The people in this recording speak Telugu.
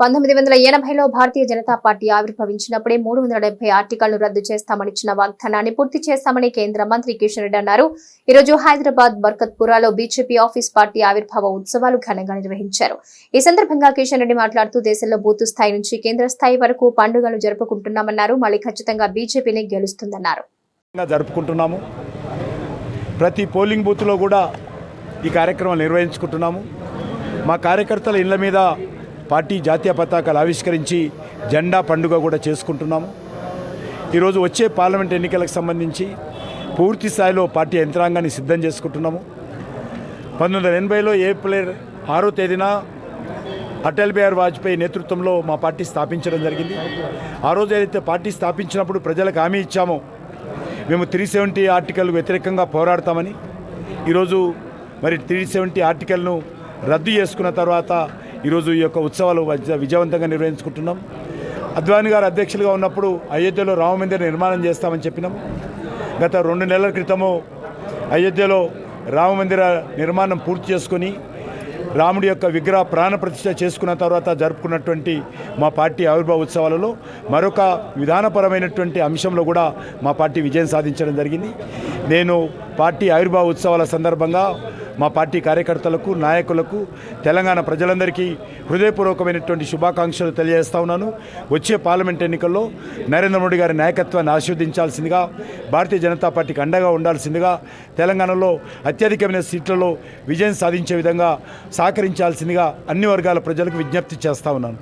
పంతొమ్మిది వందల ఎనభైలో భారతీయ జనతా పార్టీ ఆవిర్భవించినప్పుడే మూడు వందల డెబ్బై ఆర్టికల్ను రద్దు చేస్తామనిచ్చిన వాగ్దానాన్ని పూర్తి చేస్తామని కేంద్ర మంత్రి కిషన్ రెడ్డి అన్నారు. ఈరోజు హైదరాబాద్ బర్కత్పురాలో బీజేపీ ఆఫీస్ పార్టీ ఆవిర్భావ ఉత్సవాలు ఘనంగా నిర్వహించారు. ఈ సందర్భంగా కిషన్ రెడ్డి మాట్లాడుతూ దేశంలో బూత్ స్థాయి నుంచి కేంద్ర స్థాయి వరకు పండుగలు జరుపుకుంటున్నామన్నారు. మళ్ళీ ఖచ్చితంగా బీజేపీని గెలుస్తుందన్నారు. జరుపుకుంటున్నాము. ప్రతి పోలింగ్ బూత్లో కూడా ఈ కార్యక్రమం నిర్వహించుకుంటున్నాము. మా కార్యకర్తల ఇళ్ళ మీద పార్టీ జాతీయ పతాకాలు ఆవిష్కరించి జెండా పండుగ కూడా చేసుకుంటున్నాము. ఈరోజు వచ్చే పార్లమెంట్ ఎన్నికలకు సంబంధించి పూర్తి స్థాయిలో పార్టీ యంత్రాంగాన్ని సిద్ధం చేసుకుంటున్నాము. పంతొమ్మిది వందల ఎనభైలో ఏప్రిల్ ఆరో తేదీన అటల్ బిహారీ వాజ్పేయి నేతృత్వంలో మా పార్టీ స్థాపించడం జరిగింది. ఆ రోజు ఏదైతే పార్టీ స్థాపించినప్పుడు ప్రజలకు హామీ ఇచ్చామో మేము త్రీ సెవెంటీ ఆర్టికల్ వ్యతిరేకంగా పోరాడతామని ఈరోజు మరి త్రీ సెవెంటీ ఆర్టికల్ను రద్దు చేసుకున్న తర్వాత ఈరోజు ఈ యొక్క ఉత్సవాలు విజయవంతంగా నిర్వహించుకుంటున్నాం. అద్వాని గారు అధ్యక్షులుగా ఉన్నప్పుడు అయోధ్యలో రామ మందిర నిర్మాణం చేస్తామని చెప్పినాం. గత రెండు నెలల క్రితము అయోధ్యలో రామ మందిర నిర్మాణం పూర్తి చేసుకొని రాముడి యొక్క విగ్రహ ప్రాణప్రతిష్ఠ చేసుకున్న తర్వాత జరుపుకున్నటువంటి మా పార్టీ ఆవిర్భావ ఉత్సవాలలో మరొక విధానపరమైనటువంటి అంశంలో కూడా మా పార్టీ విజయం సాధించడం జరిగింది. నేను పార్టీ ఆవిర్భావ ఉత్సవాల సందర్భంగా మా పార్టీ కార్యకర్తలకు నాయకులకు తెలంగాణ ప్రజలందరికీ హృదయపూర్వకమైనటువంటి శుభాకాంక్షలు తెలియజేస్తా ఉన్నాను. వచ్చే పార్లమెంట్ ఎన్నికల్లో నరేంద్ర మోడీ గారి నాయకత్వాన్ని ఆశీర్వదించాల్సిందిగా భారతీయ జనతా పార్టీకి అండగా ఉండాల్సిందిగా తెలంగాణలో అత్యధికమైన సీట్లలో విజయం సాధించే విధంగా సహకరించాల్సిందిగా అన్ని వర్గాల ప్రజలకు విజ్ఞప్తి చేస్తా ఉన్నాను.